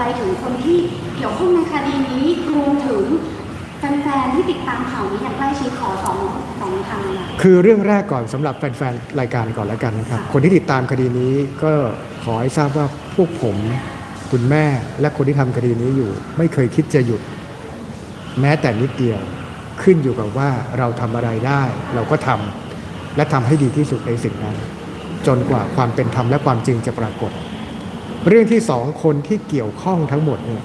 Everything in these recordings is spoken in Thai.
อะไรถึงคนที่เกี่ยวข้องในคดีนี้รวมถึงแฟนๆที่ติดตามข่าวนี้อย่างใกล้ชิดขอสองสองทางเลยค่ะคือเรื่องแรกก่อนสำหรับแฟนๆรายการก่อนแล้วกันนะครับ คนที่ติดตามคดีนี้ก็ขอให้ทราบว่าพวกผมคุณแม่และคนที่ทำคดีนี้อยู่ ไม่เคยคิดจะหยุด แม้แต่นิดเดียวขึ้นอยู่กับว่าเราทำอะไรได้ เราก็ทำและทำให้ดีที่สุดในสิ่งนั้น จนกว่าความเป็นธรรมและความจริงจะปรากฏ เรื่องที่สองคนที่เกี่ยวข้องทั้งหมดเนี่ย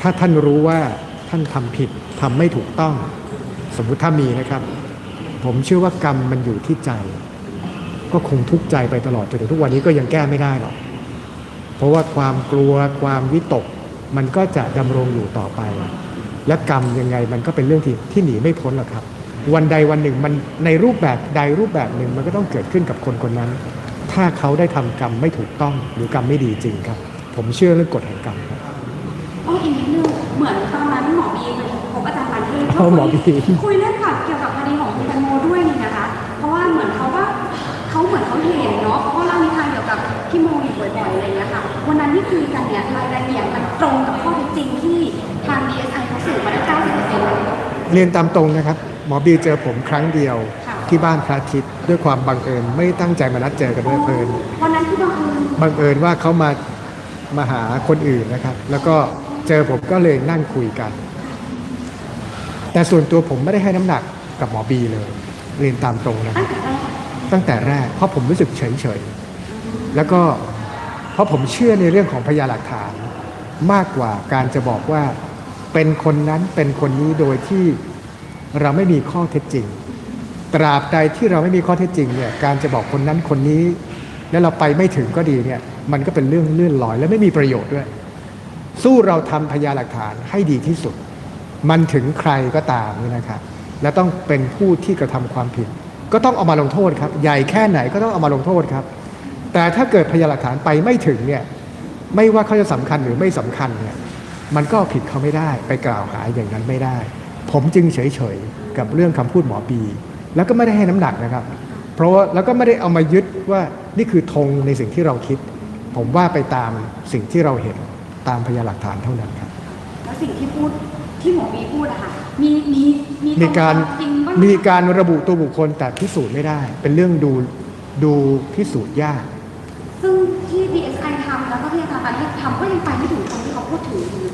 ถ้าท่านรู้ว่าท่านทำผิดทำไม่ถูกต้อง สมมุติถ้ามีนะครับ ผมเชื่อว่ากรรมมันอยู่ที่ใจ ก็คงทุกข์ใจไปตลอดจนถึงทุกวันนี้ก็ยังแก้ไม่ได้หรอกเพราะว่าความกลัวความวิตก มันก็จะดำรงอยู่ต่อไป และกรรมยังไงมันก็เป็นเรื่องที่ที่หนีไม่พ้นหรอกครับ วันใดวันหนึ่งมันในรูปแบบใดรูปแบบหนึ่งมันก็ต้องเกิดขึ้นกับคนคนนั้น ถ้าเขาได้ทำกรรมไม่ถูกต้องหรือกรรมไม่ดีจริงครับ ผมเชื่อเรื่องกฎแห่งกรรมครับโอ้อีกนิดนึงเหมือนตอนนั้นหมอบีไปพบอาจารย์ปานเทพอ๋อหมอบีคุยเรื่องกับเกี่ยวกับคดีของคุณแตงโมด้วยนี่นะคะ เพราะว่าเหมือนเขาว่าเขาเหมือนเขาเห็นเนาะเขาก็เล่านิทานเกี่ยวกับพี่โมอยู่บ่อยๆอะไรอย่างเงี้ยค่ะวันนั้นที่คุยกันเนี่ยรายละเอียดมันตรงกับข้อเท็จจริงที่ทาง DSI เขาสืบมาได้90%เลยเรียนตามตรงนะครับ หมอบีเจอผมครั้งเดียวค่ะ ที่บ้านพระอาทิตย์ด้วยความบังเอิญไม่ได้ตั้งใจมานัดเจอกันด้วยเพลินวันนั้นที่บังเอิญบังเอิญว่าเขามามาหาคนอื่นนะครับ แล้วก็เจอผมก็เลยนั่งคุยกัน แต่ส่วนตัวผมไม่ได้ให้น้ำหนักกับหมอบีเลย เรียนตามตรงนะคตั้รับงแต่แรกตั้งแต่แรกเพราะผมรู้สึกเฉยเฉยๆแล้วก็เพราะผมเชื่อในเรื่องของพยานหลักฐานมากกว่าการจะบอกว่าเป็นคนนั้นเป็นคนนี้โดยที่เราไม่มีข้อเท็จจริง ตราบใดที่เราไม่มีข้อเท็จจริงเนี่ยการจะบอกคนนั้นคนนี้ แล้วเราไปไม่ถึงก็ดีเนี่ยมันก็เป็นเรื่องเลื่อนลอย และไม่มีประโยชน์ด้วย สู้เราทำพยานหลักฐานให้ดีที่สุด มันถึงใครก็ตามนี่นะครับและต้องเป็นผู้ที่กระทำความผิด ก็ต้องเอามาลงโทษครับ ใหญ่แค่ไหนก็ต้องเอามาลงโทษครับ แต่ถ้าเกิดพยานหลักฐานไปไม่ถึงเนี่ยไม่ว่าเขาจะสำคัญหรือไม่สำคัญเนี่ยมันก็ผิดเขาไม่ได้ ไปกล่าวหาอย่างนั้นไม่ได้ ผมจึงเฉยๆกับเรื่องคำพูดหมอปี แล้วก็ไม่ได้ให้น้ำหนักนะครับ เพราะว่าแล้วก็ไม่ได้เอามายึดว่านี่คือธงในสิ่งที่เราคิด ผมว่าไปตามสิ่งที่เราเห็นตามพยานหลักฐานเท่านั้นครับ แล้วสิ่งที่พูดที่หมอบีพูดอะค่ะมีมีมีมีการจริงบ้างไหมีการระบุตัวบุคคลแต่พิสูจน์ไม่ได้ เป็นเรื่องดูดูพิสูจน์ยาก ซึ่งที่ DSI ทำแล้วก็ที่อาจารย์ปานเทพทำก็ยังไปไม่ถึงคนที่เขาพูดถึงอยู่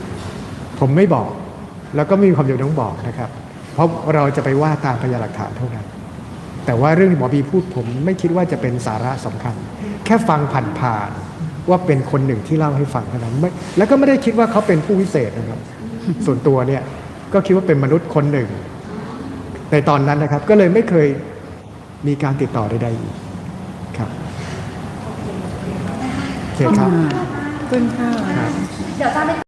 ผมไม่บอก แล้วก็ไม่มีความจำเป็นต้องบอกนะครับ เพราะเราจะไปว่าตามพยานหลักฐานเท่านั้น แต่ว่าเรื่องที่หมอบีพูดผมไม่คิดว่าจะเป็นสาระสำคัญ แค่ฟังผ่านๆว่าเป็นคนหนึ่งที่เล่าให้ฟังเท่านั้นไม่แล้วก็ไม่ได้คิดว่าเขาเป็นผู้วิเศษนะครับ ส่วนตัวเนี่ยก็คิดว่าเป็นมนุษย์คนหนึ่ง ในตอนนั้นนะครับ ก็เลยไม่เคยมีการติดต่อใดๆอีกครับโอเคครับขอบคุณค่ะครับเดี๋ยวอาจารย์ได้